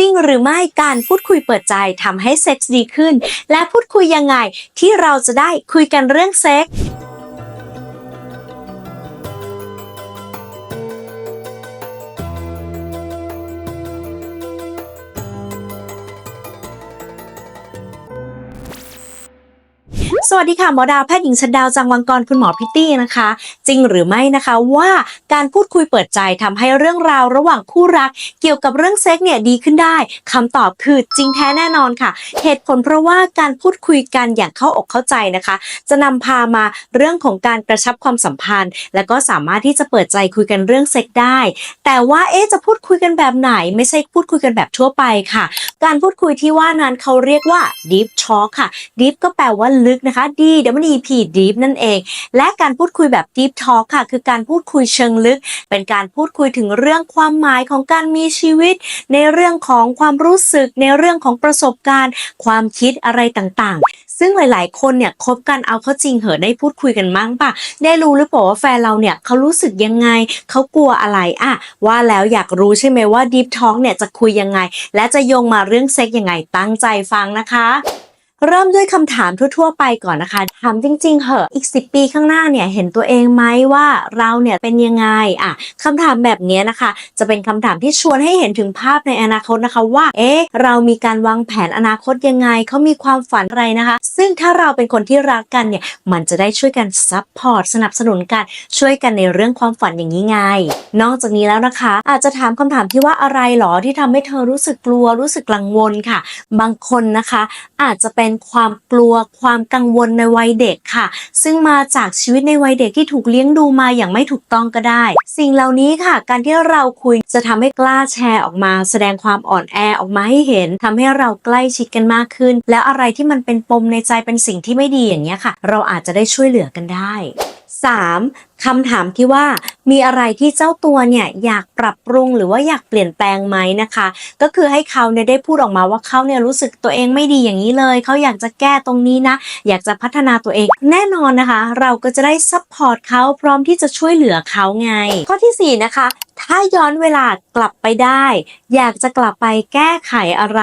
จริงหรือไม่การพูดคุยเปิดใจทำให้เซ็กซ์ดีขึ้น และพูดคุยยังไงที่เราจะได้คุยกันเรื่องเซ็กซ์ สวัสดีค่ะหมอดาวแพทย์หญิงชัดดาวจังวังกรคุณหมอพิตตี้นะคะ จริงหรือไม่นะคะว่าการพูดคุยเปิดใจทำให้เรื่องราวระหว่างคู่รัก เกี่ยวกับเรื่องเซ็กเนี่ยดีขึ้นได้คำตอบคือจริงแท้แน่นอนค่ะ เหตุผลเพราะว่าการพูดคุยกันอย่างเข้าอกเข้าใจนะคะ จะนำพามาเรื่องของการกระชับความสัมพันธ์ และก็สามารถที่จะเปิดใจคุยกันเรื่องเซ็กได้ แต่ว่าเอ๊จะพูดคุยกันแบบไหน ไม่ใช่พูดคุยกันแบบทั่วไปค่ะ การพูดคุยที่ว่านั้นเขาเรียกว่า deep talk ค่ะ deep ก็แปลว่าลึกนะคะ D W E P deep นั่นเอง และการพูดคุยแบบ deep talk ค่ะ คือการพูดคุยเชิงลึก เป็นการพูดคุยถึงเรื่องความหมายของการมีชีวิต ในเรื่องของความรู้สึก ในเรื่องของประสบการณ์ ความคิดอะไรต่างๆ ซึ่งหลาย ๆ คนเนี่ยคบกันเอาเข้าจริงเหอะได้พูดคุยกันมั้งปะได้รู้หรือเปล่าว่าแฟนเราเนี่ยเขารู้สึกยังไงเขากลัวอะไรอะว่าแล้วอยากรู้ใช่ไหมว่า deep talk เนี่ยจะคุยยังไง และจะโยงมาเรื่องเซ็กยังไงตั้งใจฟังนะคะ เริ่มด้วยคำถามทั่วๆไปก่อนนะคะ ถามจริง ๆเหอะอีก 10 ปีข้างหน้าเนี่ยเห็นตัวเองไหมว่าเราเนี่ยเป็นยังไงอะคำถามแบบนี้นะคะ จะเป็นคำถามที่ชวนให้เห็นถึงภาพในอนาคตนะคะว่า เอ๊ะเรามีการวางแผนอนาคตยังไงเขามีความฝันอะไรนะคะ ซึ่งถ้าเราเป็นคนที่รักกันเนี่ยมันจะได้ช่วยกันซัพพอร์ตสนับสนุนกันช่วยกันในเรื่องความฝันอย่างนี้ไง นอกจากนี้แล้วนะคะ อาจจะถามคำถามที่ว่าอะไรหรอที่ทำให้เธอรู้สึกกลัวรู้สึกกังวลค่ะ บางคนนะคะ อาจจะเป็นความกลัว ความกังวลในวัยเด็กค่ะ ซึ่งมาจากชีวิตในวัยเด็กที่ถูกเลี้ยงดูมาอย่างไม่ถูกต้องก็ได้ สิ่งเหล่านี้ค่ะ การที่เราคุยจะทำให้กล้าแชร์ออกมา แสดงความอ่อนแอออกมาให้เห็นทำให้เราใกล้ชิดกันมากขึ้น แล้วอะไรที่มันเป็นปมในใจเป็นสิ่งที่ไม่ดีอย่างเงี้ยค่ะ เราอาจจะได้ช่วยเหลือกันได้ 3. คำถามที่ว่ามีอะไรที่เจ้าตัวเนี่ยอยากปรับปรุงหรือว่าอยากเปลี่ยนแปลงไหมนะคะ ก็คือให้เขาเนี่ยได้พูดออกมาว่าเขาเนี่ยรู้สึกตัวเองไม่ดีอย่างนี้เลย เขาอยากจะแก้ตรงนี้นะ อยากจะพัฒนาตัวเอง แน่นอนนะคะ เราก็จะได้ซัพพอร์ตเขาพร้อมที่จะช่วยเหลือเขาไง ข้อทีสี่4 นะคะ ถ้าย้อนเวลากลับไปได้ อยากจะกลับไปแก้ไขอะไร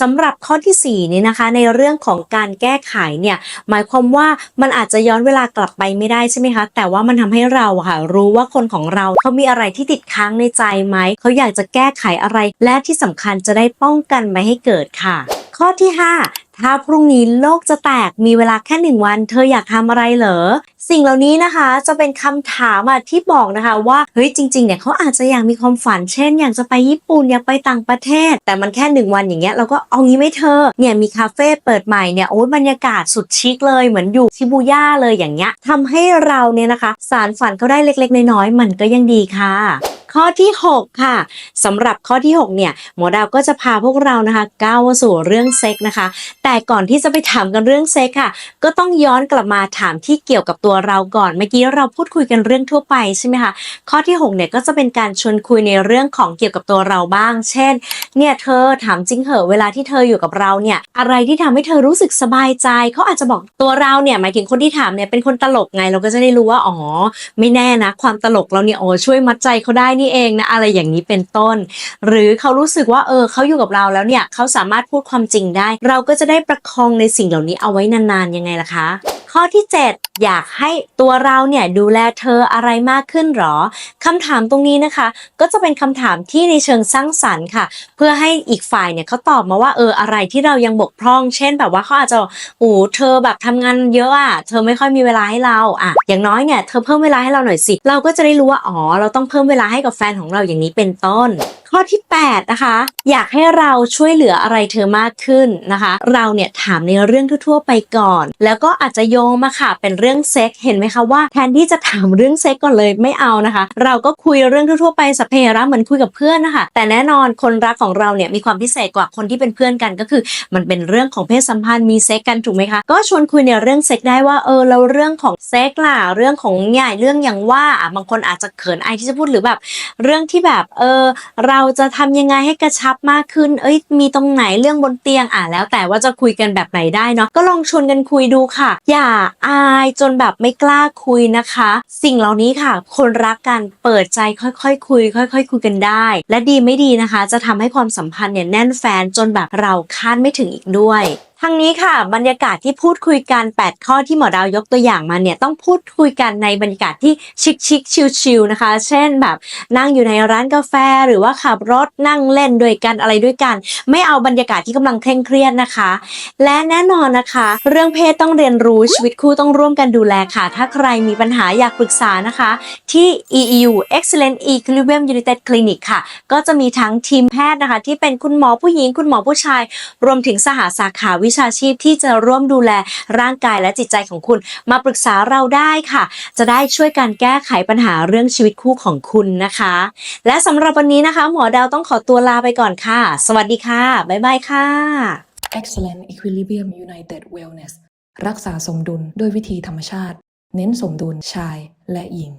สำหรับข้อที่4นี้นะคะในเรื่องของการแก้ไขเนี่ยหมายความว่ามันอาจจะย้อนเวลากลับไปไม่ได้ใช่ไหมคะ แต่ว่ามันทำให้เราค่ะรู้ว่าคนของเราเขามีอะไรที่ติดค้างในใจไหมเขาอยากจะแก้ไขอะไรและที่สำคัญจะได้ป้องกันไม่ให้เกิดค่ะ ข้อที่ 5 ถ้าพรุ่งนี้โลกจะแตกมีเวลาแค่หนึ่งวัน เธออยากทำอะไรเหรอ สิ่งเหล่านี้นะคะจะเป็นคำถามอะที่บอกนะคะว่าเฮ้ยจริงๆเนี่ยเขาอาจจะอยากมีความฝัน เช่น อยากจะไปญี่ปุ่นอยากไปต่างประเทศ แต่มันแค่หนึ่งวันอย่างเงี้ยเราก็เอางี้ไหม่เธอเนี่ยมีคาเฟ่เปิดใหม่เนี่ยโอ้ยบรรยากาศสุดชิคเลยเหมือนอยู่ชิบูย่าเลยอย่างเงี้ยทำให้เราเนี่ยนะคะ สารฝันเขาได้เล็กๆน้อยๆมันก็ยังดีค่ะ ข้อที่ 6 ค่ะสำหรับข้อที่ 6 เนี่ยหมอดาวก็จะพาพวกเรานะคะก้าวมาสู่เรื่องเซ็กนะคะ แต่ก่อนที่จะไปถามกันเรื่องเซ็กค่ะ ก็ต้องย้อนกลับมาถามที่เกี่ยวกับตัวเราก่อนเมื่อกี้เราพูดคุยกันเรื่องทั่วไปใช่ไหมคะข้อที่6เนี่ยก็จะเป็นการชวนคุยในเรื่องของเกี่ยวกับตัวเราบ้าง เช่น เนี่ยเธอถามจริงเหอะเวลาที่เธออยู่กับเราเนี่ยอะไรที่ทำให้เธอรู้สึกสบายใจเขาอาจจะบอกตัวเราเนี่ยหมายถึงคนที่ถามเนี่ยเป็นคนตลกไงเราก็จะได้รู้ว่าอ๋อไม่แน่นะ ความตลกเราเนี่ยโอ้ช่วยมัดใจเขาได้นี่เองนะอะไรอย่างนี้เป็นต้น หรือเขารู้สึกว่าเออเขาอยู่กับเราแล้วเนี่ยเขาสามารถพูดความจริงได้ เราก็จะได้ประคองในสิ่งเหล่านี้เอาไว้นานๆยังไงล่ะคะ ข้อที่ 7 อยากให้ตัวเราเนี่ยดูแลเธออะไรมากขึ้นหรอคำถามตรงนี้นะคะ ก็จะเป็นคำถามที่ในเชิงสร้างสรรค์ค่ะ เพื่อให้อีกฝ่ายเนี่ยเขาตอบมาว่าเอออะไรที่เรายังบกพร่อง เช่นแบบว่าเขาอาจจะโอ้เธอแบบทำงานเยอะอะเธอไม่ค่อยมีเวลาให้เราอะอย่างน้อยเนี่ยเธอเพิ่มเวลาให้เราหน่อยสิ เราก็จะได้รู้ว่าอ๋อเราต้องเพิ่มเวลาให้กับแฟนของเราอย่างนี้เป็นต้น ข้อที่ 8 นะคะ อยากให้เราช่วยเหลืออะไรเธอมากขึ้นนะคะ เราเนี่ยถามในเรื่องทั่วๆไปก่อน แล้วก็อาจจะโยงมาค่ะเป็นเรื่องเซ็กเห็นไหมคะว่าแทนที่จะถามเรื่องเซ็กก่อนเลยไม่เอานะคะ เราก็คุยเรื่องทั่วๆไปสัพเพเหระเหมือนคุยกับเพื่อนนะคะแต่แน่นอนคนรักของเราเนี่ยมีความพิเศษกว่าคนที่เป็นเพื่อนกันก็คือ มันเป็นเรื่องของเพศสัมพันธ์มีเซ็กกันถูกไหมคะก็ชวนคุยในเรื่องเซ็กได้ว่าเออเราเรื่องของเซ็กล่ะเรื่องของใหญ่เรื่องอย่างว่าบางคนอาจจะเขินอายที่จะพูดหรือแบบ เรื่องที่แบบเออเราจะทำยังไงให้กระชับมากขึ้น เอ้ยมีตรงไหนเรื่องบนเตียงอะแล้ว แต่ว่าจะคุยกันแบบไหนได้เนาะก็ลองชวนกันคุยดูค่ะ อย่าอายจนแบบไม่กล้าคุยนะคะ สิ่งเหล่านี้ค่ะ คนรักกันเปิดใจค่อยๆคุย ค่อยๆคุยกันได้ และดีไม่ดีนะคะ จะทำให้ความสัมพันธ์เนี่ยแน่นแฟนจนแบบเราคาดไม่ถึงอีกด้วยทั้งนี้ค่ะบรรยากาศที่พูดคุยกัน 8 ข้อที่หมอดาวยกตัวอย่างมาเนี่ยต้องพูดคุยกันในบรรยากาศที่ชิคชิคชิลชิลๆนะคะ เช่นแบบนั่งอยู่ในร้านกาแฟหรือว่าขับรถนั่งเล่นด้วยกันอะไรด้วยกัน ไม่เอาบรรยากาศที่กำลังเคร่งเครียดนะคะ และแน่นอนนะคะ เรื่องเพศต้องเรียนรู้ชีวิตคู่ต้องร่วมกันดูแลค่ะ ถ้าใครมีปัญหาอยากปรึกษานะคะ ที่ EEU Excellent Equilibrium United Clinic ค่ะ ก็จะมีทั้งทีมแพทย์นะคะ ที่เป็นคุณหมอผู้หญิงคุณหมอผู้ชาย รวมถึงสหสาขาวิชาชีพที่จะร่วมดูแลร่างกายและจิตใจของคุณ มาปรึกษาเราได้ค่ะ จะได้ช่วยการแก้ไขปัญหาเรื่องชีวิตคู่ของคุณนะคะ และสำหรับวันนี้นะคะ หมอดาวต้องขอตัวลาไปก่อนค่ะ สวัสดีค่ะ บ๊ายบายค่ะ Excellent Equilibrium United Wellness รักษาสมดุลด้วยวิธีธรรมชาติ เน้นสมดุลชายและหญิง